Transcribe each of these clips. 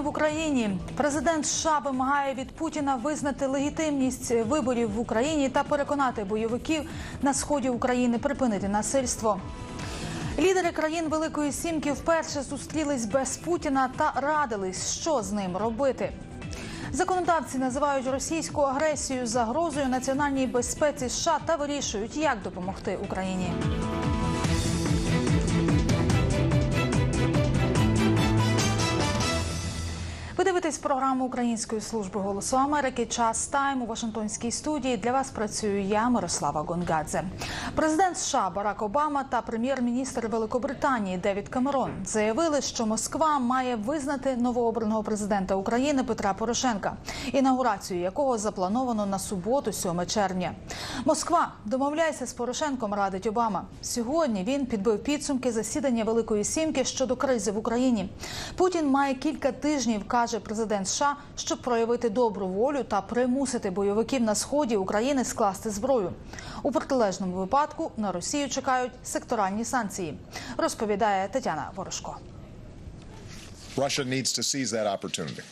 в Україні. Президент США вимагає від Путіна визнати легітимність виборів в Україні та переконати бойовиків на сході України припинити насильство. Лідери країн Великої Сімки вперше зустрілись без Путіна та радились, що з ним робити. Законодавці називають російську агресію загрозою національній безпеці США та вирішують, як допомогти Україні. Дивитесь програму Української служби голосу Америки. Час тайм у Вашингтонській студії. Для вас працюю я, Мирослава Гонгадзе. Президент США Барак Обама та прем'єр-міністр Великобританії Девід Камерон заявили, що Москва має визнати новообраного президента України Петра Порошенка, інаугурацію якого заплановано на суботу, 7 червня. Москва домовляйся з Порошенком, радить Обама. Сьогодні він підбив підсумки засідання Великої Сімки щодо кризи в Україні. Путін має кілька тижнів, каже президент США, щоб проявити добру волю та примусити бойовиків на сході України скласти зброю. У протилежному випадку на Росію чекають секторальні санкції, розповідає Тетяна Ворожко.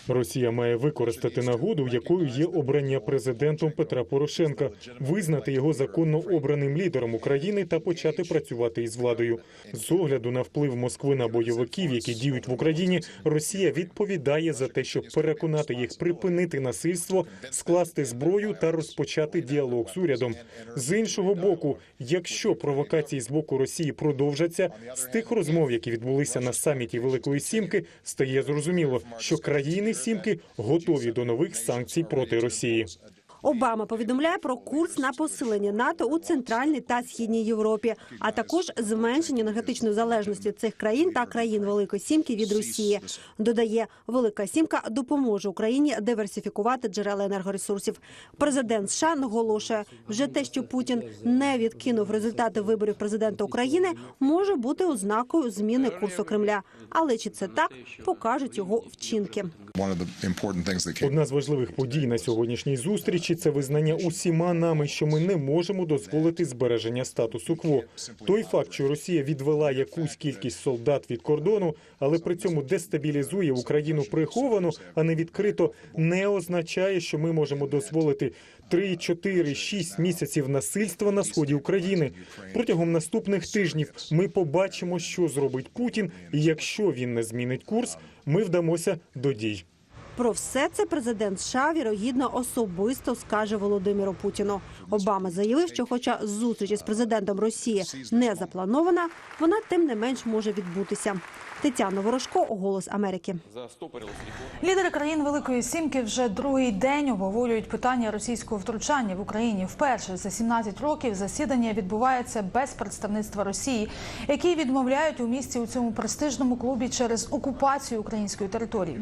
Росія має використати нагоду, якою є обрання президентом Петра Порошенка, визнати його законно обраним лідером України та почати працювати із владою. З огляду на вплив Москви на бойовиків, які діють в Україні, Росія відповідає за те, щоб переконати їх припинити насильство, скласти зброю та розпочати діалог з урядом. З іншого боку, якщо провокації з боку Росії продовжаться, з тих розмов, які відбулися на саміті Великої Сімки, стає зрозуміло, що країни Сімки готові до нових санкцій проти Росії. Обама повідомляє про курс на посилення НАТО у центральній та східній Європі, а також зменшення енергетичної залежності цих країн та країн Великої Сімки від Росії. Додає, Велика Сімка допоможе Україні диверсифікувати джерела енергоресурсів. Президент США наголошує, вже те, що Путін не відкинув результати виборів президента України, може бути ознакою зміни курсу Кремля. Але чи це так покажуть його вчинки? Одна з важливих подій на сьогоднішній зустрічі це визнання усіма нами, що ми не можемо дозволити збереження статусу кво. Той факт, що Росія відвела якусь кількість солдат від кордону, але при цьому дестабілізує Україну приховано, а не відкрито, не означає, що ми можемо дозволити 3, 4, 6 місяців насильства на сході України. Протягом наступних тижнів ми побачимо, що зробить Путін, і якщо він не змінить курс, ми вдамося до дій. Про все це президент США вірогідно особисто скаже Володимиру Путіну. Обама заявив, що, хоча зустріч із президентом Росії не запланована, вона тим не менш може відбутися. Тетяна Ворожко, Голос Америки. Лідери країн Великої Сімки вже другий день обговорюють питання російського втручання в Україні. Вперше за 17 років засідання відбувається без представництва Росії, які відмовляють у місті у цьому престижному клубі через окупацію української території.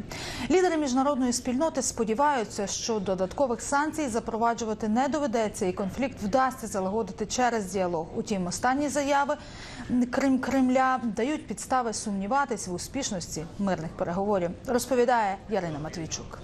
Лідери міжнародної спільноти сподіваються, що додаткових санкцій запроваджувати не доведеться, і конфлікт вдасться залагодити через діалог. Утім, останні заяви Крим Кремля дають підстави сумніватись в успішності мирних переговорів. Розповідає Ярина Матвійчук.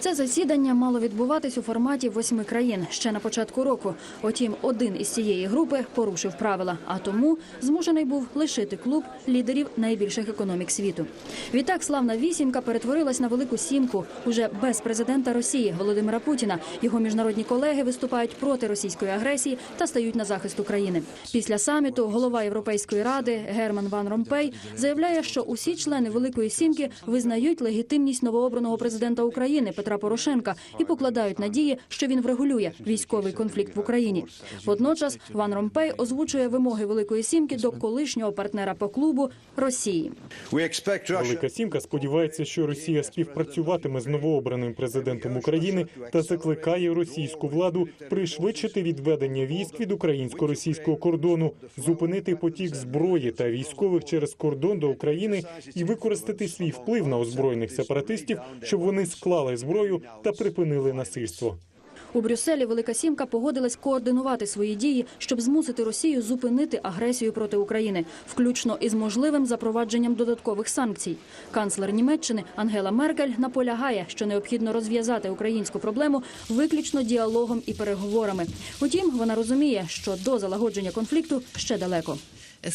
Це засідання мало відбуватись у форматі восьми країн ще на початку року. Утім, один із цієї групи порушив правила, а тому змушений був лишити клуб лідерів найбільших економік світу. Відтак славна вісімка перетворилась на велику сімку уже без президента Росії Володимира Путіна. Його міжнародні колеги виступають проти російської агресії та стають на захист України. Після саміту голова Європейської ради Герман Ван Ромпей заявляє, що усі члени Великої сімки визнають легітимність новообраного президента України Петра Порошенка і покладають надії, що він врегулює військовий конфлікт в Україні. Водночас Ван Ромпей озвучує вимоги Великої сімки до колишнього партнера по клубу Росії. Велика сімка сподівається, що Росія співпрацюватиме з новообраним президентом України та закликає російську владу пришвидшити відведення військ від українсько-російського кордону, зупинити потік зброї та військових через кордон до України і використати свій вплив на озброєних сепаратистів, щоб вони склали зброю та припинили насильство. У Брюсселі Велика Сімка погодилась координувати свої дії, щоб змусити Росію зупинити агресію проти України, включно із можливим запровадженням додаткових санкцій. Канцлер Німеччини Ангела Меркель наполягає, що необхідно розв'язати українську проблему виключно діалогом і переговорами. Утім, вона розуміє, що до залагодження конфлікту ще далеко. Äh,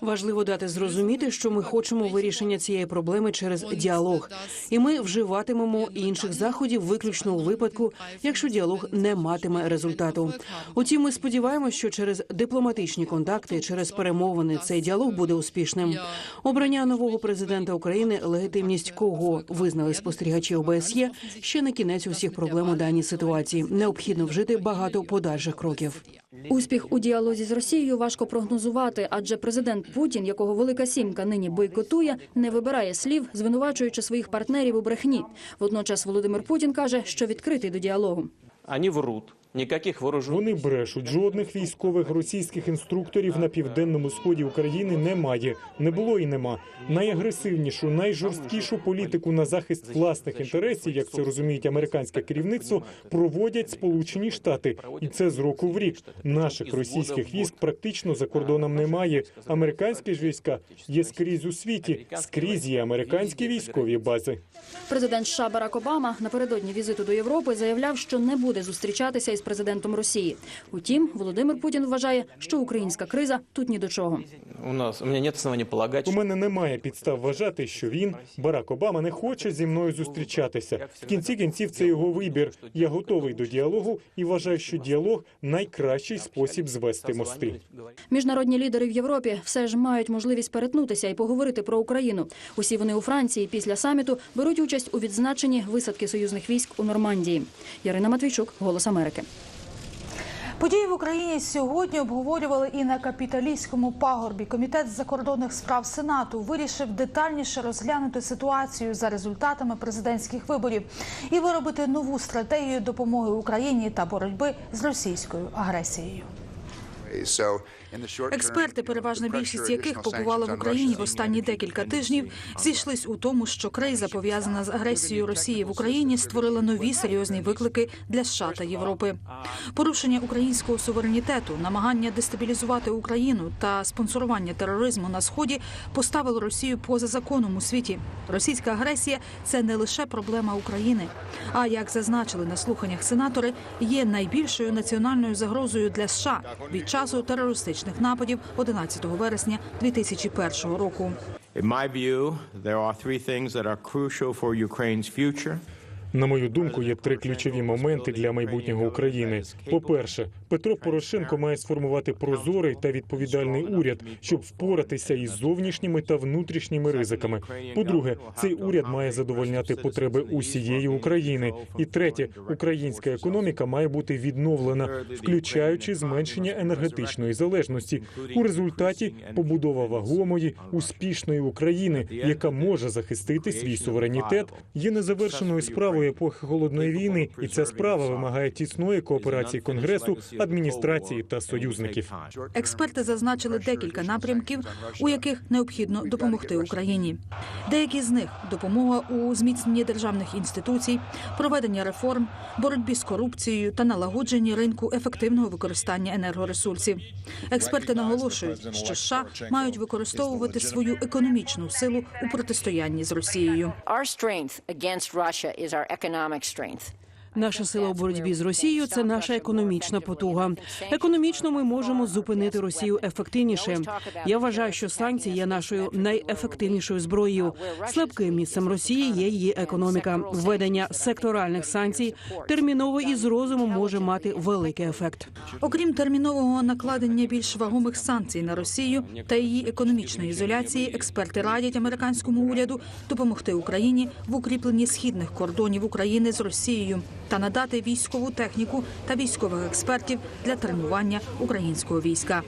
Важливо дати зрозуміти, що ми хочемо вирішення цієї проблеми через діалог, і ми вживатимемо інших заходів виключно у випадку, якщо діалог не матиме результату. Утім, ми сподіваємося, що через дипломатичні контакти, через перемовини цей діалог буде успішним. Обрання нового президента України, легітимність кого визнали спостерігачі ОБСЄ, ще не кінець усіх проблем у даній ситуації. Необхідно вжити багато подальших кроків. Успіх у діалозі з Росією важко прогнозувати, адже президент Путін, якого Велика Сімка нині бойкотує, не вибирає слів, звинувачуючи своїх партнерів у брехні. Водночас Володимир Путін каже, що відкритий до діалогу. Ані врут. Никаких вооружений Вони брешуть. Жодних військових російських інструкторів на південному сході України немає. Не було і нема. Найагресивнішу, найжорсткішу політику на захист власних інтересів, як це розуміють американське керівництво, проводять Сполучені Штати, і це з року в рік. Наших російських військ практично за кордоном немає. Американські ж війська є скрізь у світі. Скрізь є американські військові бази. Президент США Барак Обама напередодні візиту до Європи заявляв, що не буде зустрічатися із президентом Росії. Утім, Володимир Путін вважає, що українська криза тут ні до чого. у нас, у меня нет оснований полагать, У мене немає підстав вважати, що він, Барак Обама, не хоче зі мною зустрічатися. В кінці кінців це його вибір. Я готовий до діалогу і вважаю, що діалог найкращий спосіб звести мости. Міжнародні лідери в Європі все ж мають можливість перетнутися і поговорити про Україну. Усі вони у Франції після саміту беруть участь у відзначенні висадки союзних військ у Нормандії. Ярина Матвійчук, Голос Америки. Події в Україні сьогодні обговорювали і на капіталійському пагорбі. Комітет з закордонних справ Сенату вирішив детальніше розглянути ситуацію за результатами президентських виборів і виробити нову стратегію допомоги Україні та боротьби з російською агресією. Експерти, переважна більшість яких побували в Україні в останні декілька тижнів, зійшлись у тому, що криза пов'язана з агресією Росії в Україні створила нові серйозні виклики для США та Європи. Порушення українського суверенітету, намагання дестабілізувати Україну та спонсорування тероризму на сході поставило Росію поза законом у світі. Російська агресія це не лише проблема України, а як зазначили на слуханнях сенатори, є найбільшою національною загрозою для США від часу терористичних нападів 11 вересня 2001 року. In my view, there are three things that are crucial for Ukraine's future. На мою думку, є три ключові моменти для майбутнього України. По-перше, Петро Порошенко має сформувати прозорий та відповідальний уряд, щоб впоратися із зовнішніми та внутрішніми ризиками. По-друге, цей уряд має задовольняти потреби усієї України. І третє, українська економіка має бути відновлена, включаючи зменшення енергетичної залежності. У результаті побудова вагомої успішної України, яка може захистити свій суверенітет, є незавершеною справою епохи холодної війни, і ця справа вимагає тісної кооперації конгресу, адміністрації та союзників. Експерти зазначили декілька напрямків, у яких необхідно допомогти Україні. Деякі з них допомога у зміцненні державних інституцій, проведення реформ, боротьбі з корупцією та налагодженні ринку ефективного використання енергоресурсів. Експерти наголошують, що США мають використовувати свою економічну силу у протистоянні з Росією. Our strength against Russia is our economic strength. Наша сила у боротьбі з Росією це наша економічна потуга. Економічно ми можемо зупинити Росію ефективніше. Я вважаю, що санкції є нашою найефективнішою зброєю. Слабким місцем Росії є її економіка. Введення секторальних санкцій терміново і з розумом може мати великий ефект. Окрім термінового накладення більш вагомих санкцій на Росію та її економічної ізоляції, експерти радять американському уряду допомогти Україні в укріпленні східних кордонів України з Росією та надати військову техніку та військових експертів для тренування українського війська.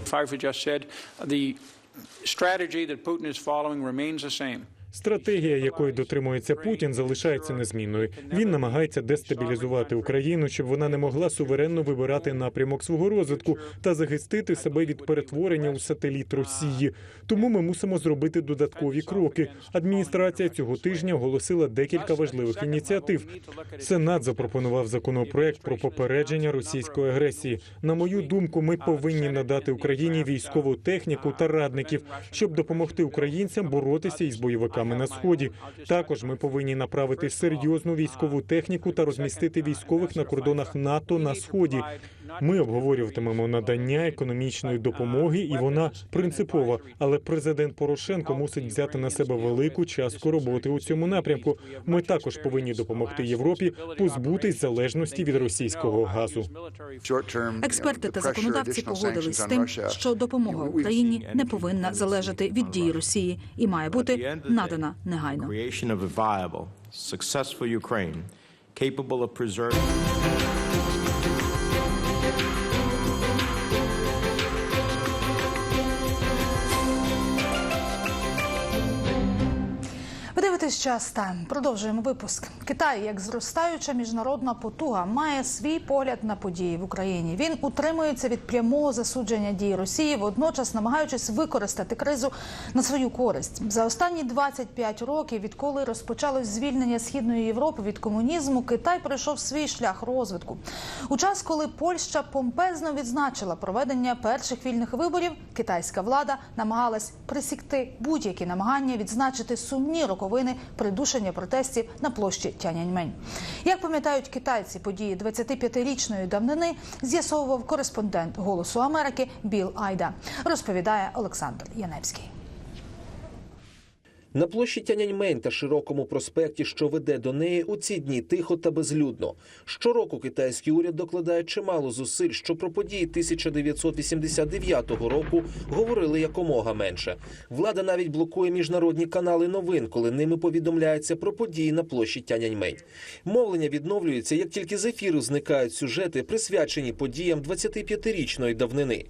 Стратегія, якої дотримується Путін, залишається незмінною. Він намагається дестабілізувати Україну, щоб вона не могла суверенно вибирати напрямок свого розвитку та захистити себе від перетворення у сателіт Росії. Тому ми мусимо зробити додаткові кроки. Адміністрація цього тижня оголосила декілька важливих ініціатив. Сенат запропонував законопроект про попередження російської агресії. На мою думку, ми повинні надати Україні військову техніку та радників, щоб допомогти українцям боротися із бойовиками. Бойовиками на сході. Також ми повинні направити серйозну військову техніку та розмістити військових на кордонах НАТО на сході. Ми обговорюватимемо надання економічної допомоги, і вона принципова. Але президент Порошенко мусить взяти на себе велику частку роботи у цьому напрямку. Ми також повинні допомогти Європі позбутись залежності від російського газу. Експерти та законодавці погодились з тим, що допомога Україні не повинна залежати від дії Росії і має бути надана негайно. Successful Ukraine, capable of preserving. Час тайм. Продовжуємо випуск. Китай, як зростаюча міжнародна потуга, має свій погляд на події в Україні. Він утримується від прямого засудження дій Росії, водночас намагаючись використати кризу на свою користь. За останні 25 років, відколи розпочалось звільнення східної Європи від комунізму, Китай пройшов свій шлях розвитку. У час, коли Польща помпезно відзначила проведення перших вільних виборів, китайська влада намагалась присікти будь-які намагання відзначити сумні роковини придушення протестів на площі Тяньаньмень. Як пам'ятають китайці події 25-річної давнини, з'ясовував кореспондент Голосу Америки Біл Айда. Розповідає Олександр Яневський. На площі Тяньаньмень та широкому проспекті, що веде до неї, у ці дні тихо та безлюдно. Щороку китайський уряд докладає чимало зусиль, що про події 1989 року говорили якомога менше. Влада навіть блокує міжнародні канали новин, коли ними повідомляється про події на площі Тяньаньмень. Мовлення відновлюється, як тільки з ефіру зникають сюжети, присвячені подіям 25-річної давнини.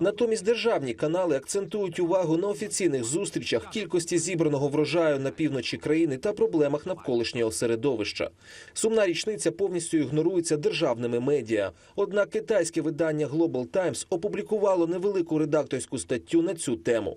Натомість державні канали акцентують увагу на офіційних зустрічах, кількості зібраного врожаю на півночі країни та проблемах навколишнього середовища. Сумна річниця повністю ігнорується державними медіа. Однак китайське видання Global Times опублікувало невелику редакторську статтю на цю тему.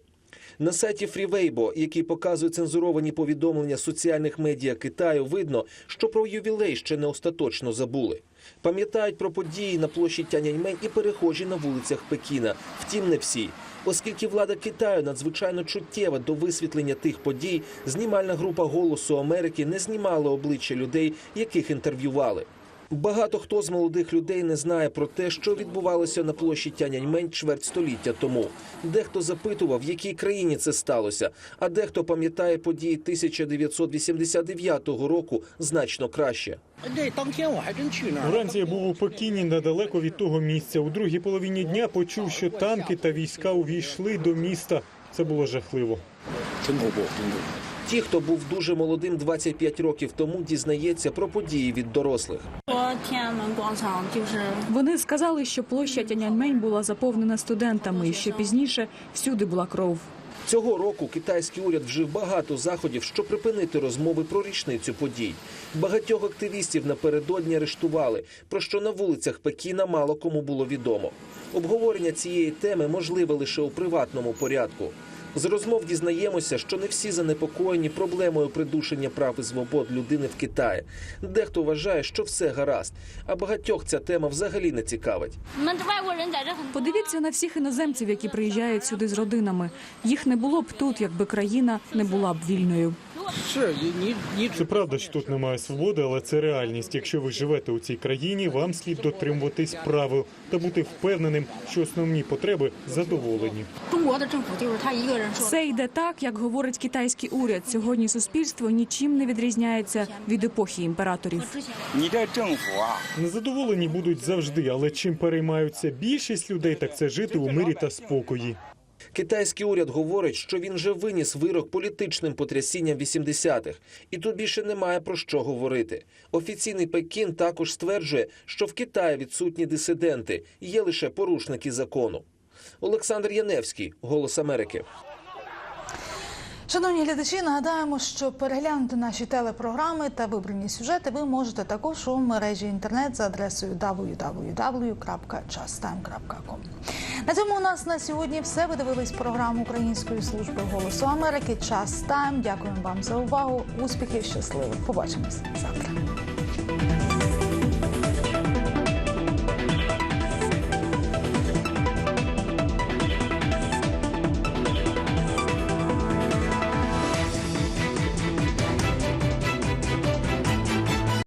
На сайті Freeweibo, який показує цензуровані повідомлення соціальних медіа Китаю, видно, що про ювілей ще не остаточно забули. Пам'ятають про події на площі Тяньаньмень і перехожі на вулицях Пекіна. Втім, не всі. Оскільки влада Китаю надзвичайно чуттєва до висвітлення тих подій, знімальна група Голосу Америки не знімала обличчя людей, яких інтерв'ювали. Багато хто з молодих людей не знає про те, що відбувалося на площі Тяньаньмень чверть століття тому. Дехто запитував, в якій країні це сталося, а дехто пам'ятає події 1989 року значно краще. Вранці я був у Пекіні недалеко від того місця. У другій половині дня почув, що танки та війська увійшли до міста. Це було жахливо. Ті, хто був дуже молодим 25 років тому, дізнається про події від дорослих. Вони сказали, що площа Тяньаньмень була заповнена студентами, і що пізніше всюди була кров. Цього року китайський уряд вжив багато заходів, щоб припинити розмови про річницю подій. Багатьох активістів напередодні арештували, про що на вулицях Пекіна мало кому було відомо. Обговорення цієї теми можливе лише у приватному порядку. З розмов дізнаємося, що не всі занепокоєні проблемою придушення прав і свобод людини в Китаї. Дехто вважає, що все гаразд, а багатьох ця тема взагалі не цікавить. Подивіться на всіх іноземців, які приїжджають сюди з родинами. Їх не було б тут, якби країна не була б вільною. Це правда, що тут немає свободи, але це реальність. Якщо ви живете у цій країні, вам слід дотримуватись правил та бути впевненим, що основні потреби задоволені. Все йде так, як говорить китайський уряд. Сьогодні суспільство нічим не відрізняється від епохи імператорів. Незадоволені будуть завжди, але чим переймаються більшість людей, так це жити у мирі та спокої. Китайський уряд говорить, що він вже виніс вирок політичним потрясінням 80-х, і тут більше немає про що говорити. Офіційний Пекін також стверджує, що в Китаї відсутні дисиденти, є лише порушники закону. Олександр Яневський, Голос Америки. Шановні глядачі, нагадаємо, що переглянути наші телепрограми та вибрані сюжети ви можете також у мережі інтернет за адресою www.chastime.com. На цьому у нас на сьогодні все. Ви дивились програму Української служби голосу Америки. Час Тайм. Дякуємо вам за увагу. Успіхів, щасливо. Побачимось завтра.